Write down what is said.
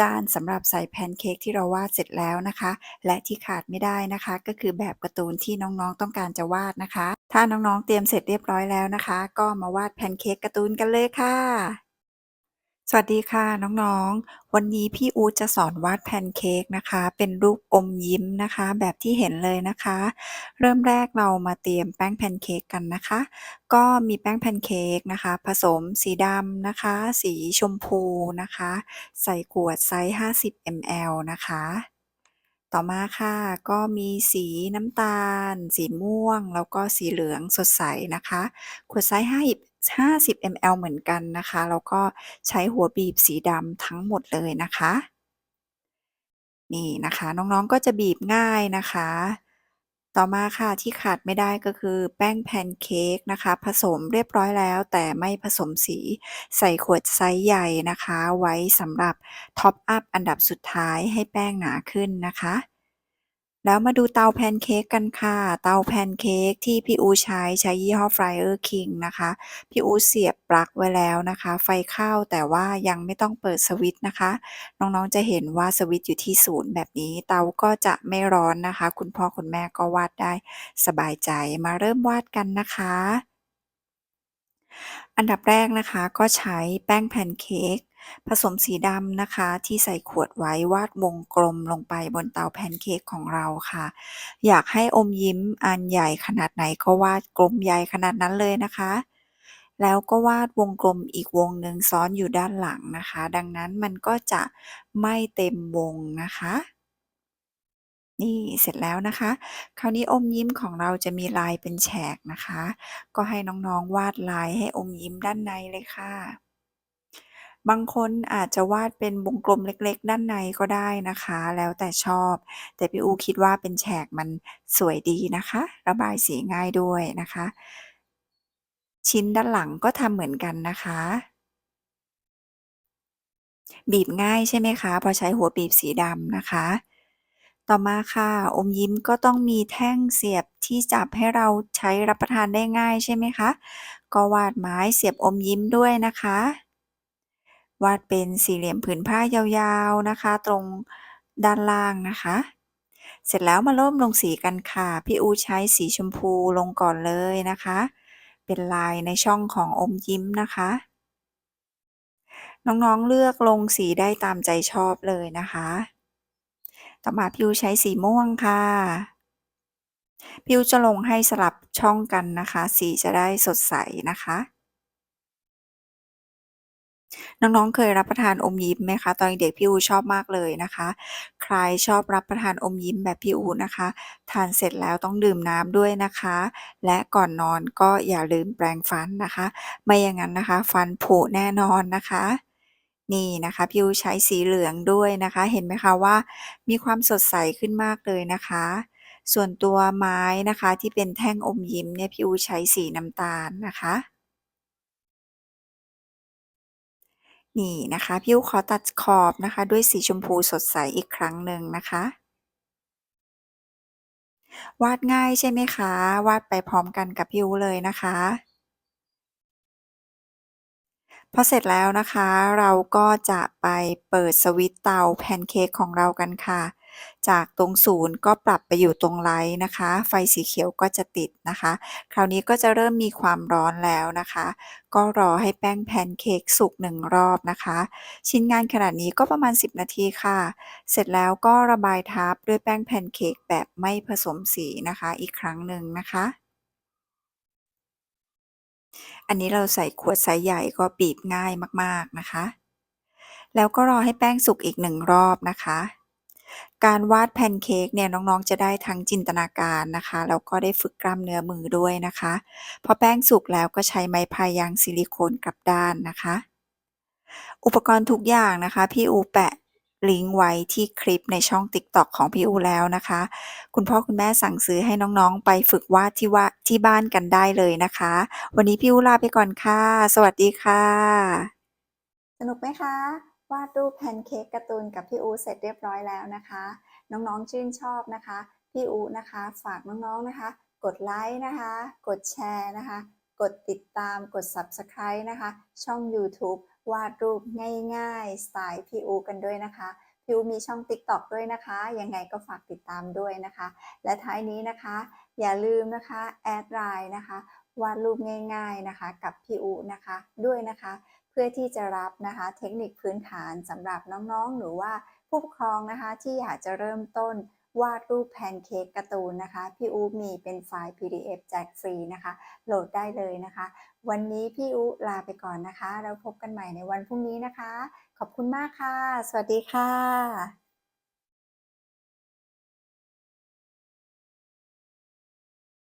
จานสำหรับใส่แพนเค้กที่เราวาดเสร็จแล้วนะคะ และที่ขาดไม่ได้นะคะ ก็คือแบบการ์ตูนที่น้องๆต้องการจะวาดนะคะ ถ้าน้องๆเตรียมเสร็จเรียบร้อยแล้วนะคะ ก็มาวาดแพนเค้กการ์ตูนกันเลยค่ะ สวัสดีค่ะน้อง ๆ วันนี้พี่อู๊ดจะสอนวาดแพนเค้กนะคะ เป็นรูปอมยิ้มนะคะ แบบที่เห็นเลยนะคะ เริ่มแรกเรามาเตรียมแป้งแพนเค้กกันนะคะ ก็มีแป้งแพนเค้กนะคะ ผสมสีดำนะคะ สีชมพูนะคะ ใส่ขวดไซส์ 50 ml นะคะ ต่อมาค่ะก็มีสีน้ำตาล สีม่วง แล้วก็สีเหลืองสดใสนะคะ ขวดไซส์50 50 ml เหมือนกันนะคะ แล้วก็ใช้หัวบีบสีดำทั้งหมดเลยนะคะ นี่นะคะ น้องๆก็จะบีบง่ายนะคะ ต่อมาค่ะที่ขาดไม่ได้ก็คือแป้งแพนเค้กนะคะ ผสมเรียบร้อยแล้วแต่ไม่ผสมสีใส่ขวดไซส์ใหญ่นะคะ ไว้สำหรับท็อปอัปอันดับสุดท้ายให้แป้งหนาขึ้นนะคะ แล้วมาดูเตาแพนเค้กกันค่ะ เตาแพนเค้กที่พี่อูใช้ใช้ยี่ห้อ Fryer King นะคะ พี่อูเสียบปลั๊กไว้แล้วนะคะ ไฟเข้าแต่ว่ายังไม่ต้องเปิดสวิตช์นะคะ น้องๆจะเห็นว่าสวิตช์อยู่ที่0แบบนี้ เตาก็จะไม่ร้อนนะคะ คุณพ่อคุณแม่ก็วาดได้สบายใจมาเริ่มวาดกันนะคะ อันดับแรกนะคะก็ใช้แป้งแพนเค้ก ผสมสีดำนะคะ ที่ใส่ขวดไว้วาดวงกลมลงไปบนเตาแพนเค้กของเราค่ะ อยากให้อมยิ้มอันใหญ่ขนาดไหนก็วาดกลมใหญ่ขนาดนั้นเลยนะคะ แล้วก็วาดวงกลมอีกวงหนึ่งซ้อนอยู่ด้านหลังนะคะ ดังนั้นมันก็จะไม่เต็มวงนะคะนี่เสร็จแล้วนะคะ คราวนี้อมยิ้มของเราจะมีลายเป็นแฉกนะคะ ก็ให้น้องๆวาดลายให้อมยิ้มด้านในเลยค่ะ บางคนอาจจะวาดเป็นวงกลมเล็ก ๆ ด้านในก็ได้นะคะ แล้วแต่ชอบ แต่พี่อูคิดว่าเป็นแฉกมันสวยดีนะคะ ระบายสีง่ายด้วยนะคะ ชิ้นด้านหลังก็ทำเหมือนกันนะคะ บีบง่ายใช่ไหมคะพราะใช้หัวบีบสีดำนะคะต่อมาค่ะ อมยิ้มก็ต้องมีแท่งเสียบที่จับให้เราใช้รับประทานได้ง่ายใช่ไหมคะ ก็วาดไม้เสียบอมยิ้มด้วยนะคะ วาดเป็นสี่เหลี่ยมผืนผ้ายาวๆนะคะ ตรงด้านล่างนะคะ เสร็จแล้วมาเริ่มลงสีกันค่ะ พี่อูใช้สีชมพูลงก่อนเลยนะคะ เป็นลายในช่องของอมยิ้มนะคะ น้องๆเลือกลงสีได้ตามใจชอบเลยนะคะ ต่อมาพี่อูใช้สีม่วงค่ะพี่อูจะลงให้สลับช่องกันนะคะ สีจะได้สดใสนะคะ น้อง ๆ เคยรับประทานอมยิ้มไหมคะ ตอนเด็ก ๆ พี่อูชอบมากเลยนะคะ ใครชอบรับประทานอมยิ้มแบบพี่อูนะคะ ทานเสร็จแล้วต้องดื่มน้ำด้วยนะคะ และก่อนนอนก็อย่าลืมแปรงฟันนะคะ ไม่อย่างงั้นนะคะ ฟันผุแน่นอนนะคะ นี่นะคะ พี่อูใช้สีเหลืองด้วยนะคะ เห็นไหมคะว่า มีความสดใสขึ้นมากเลยนะคะ ส่วนตัวไม้นะคะที่เป็นแท่งอมยิ้มเนี่ยพี่อูใช้สีน้ำตาลนะคะ นี่นะคะพี่อู๊ดขอตัดขอบนะคะ ด้วยสีชมพูสดใสอีกครั้งหนึ่งนะคะ วาดง่ายใช่ไหมคะ วาดไปพร้อมกันกับพี่อู๊ดเลยนะคะพอเสร็จแล้วนะคะ เราก็จะไปเปิดสวิตเตาแพนเค้กของเรากันค่ะ จากตรง0ก็ปรับไปอยู่ตรงไลต์นะคะ ไฟสีเขียวก็จะติดนะคะ คราวนี้ก็จะเริ่มมีความร้อนแล้วนะคะ ก็รอให้แป้งแพนเค้กสุก1รอบนะคะ ชิ้นงานขนาดนี้ก็ประมาณ 10 นาทีค่ะ เสร็จแล้วก็ระบายทับด้วยแป้งแพนเค้กแบบไม่ผสมสีนะคะ อีกครั้งหนึ่งนะคะอันนี้เราใส่ขวดไซซ์ใหญ่ก็บีบง่ายมากๆนะคะ แล้วก็รอให้แป้งสุกอีก1รอบนะคะ การวาดแพนเค้กเนี่ยน้องๆ จะได้ทั้งจินตนาการนะคะแล้วก็ได้ฝึกกล้ามเนื้อมือด้วยนะคะ พอแป้งสุกแล้วก็ใช้ไม้พายยางซิลิโคนกลับด้านนะคะ อุปกรณ์ทุกอย่างนะคะ พี่อูแปะลิงก์ไว้ที่คลิปในช่อง TikTok ของพี่อูแล้วนะคะ คุณพ่อคุณแม่สั่งซื้อให้น้องๆ ไปฝึกวาดที่ว่าที่บ้านกันได้เลยนะคะ วันนี้พี่อูลาไปก่อนค่ะ สวัสดีค่ะ สนุกไหมคะ วาดรูปแพนเค้กการ์ตูนกับพี่อูเสร็จเรียบร้อยแล้วนะคะ น้องๆชื่นชอบนะคะ พี่อูนะคะ ฝากน้องๆนะคะ กดไลค์นะคะ กดแชร์นะคะ กดติดตามกด Subscribe นะคะ ช่อง YouTube วาดรูปง่ายๆสไตล์พี่อูกันด้วยนะคะพี่อูมีช่อง TikTok ด้วยนะคะ ยังไงก็ฝากติดตามด้วยนะคะ และท้ายนี้นะคะ อย่าลืมนะคะ แอดไลน์นะคะ วาดรูปง่าย ๆนะคะ กับพี่อูนะคะ ด้วยนะคะ พื่อที่จะรับนะคะเทคนิคพื้นฐานสำหรับน้องๆ หรือว่าผู้ปกครองนะคะที่อยากจะเริ่มต้นวาดรูปแพนเค้กการ์ตูนนะคะ พี่อูมีเป็นไฟล์ PDF แจกฟรีนะคะ โหลดได้เลยนะคะ วันนี้พี่อูลาไปก่อนนะคะ แล้วพบกันใหม่ในวันพรุ่งนี้นะคะ ขอบคุณมากค่ะ สวัสดีค่ะ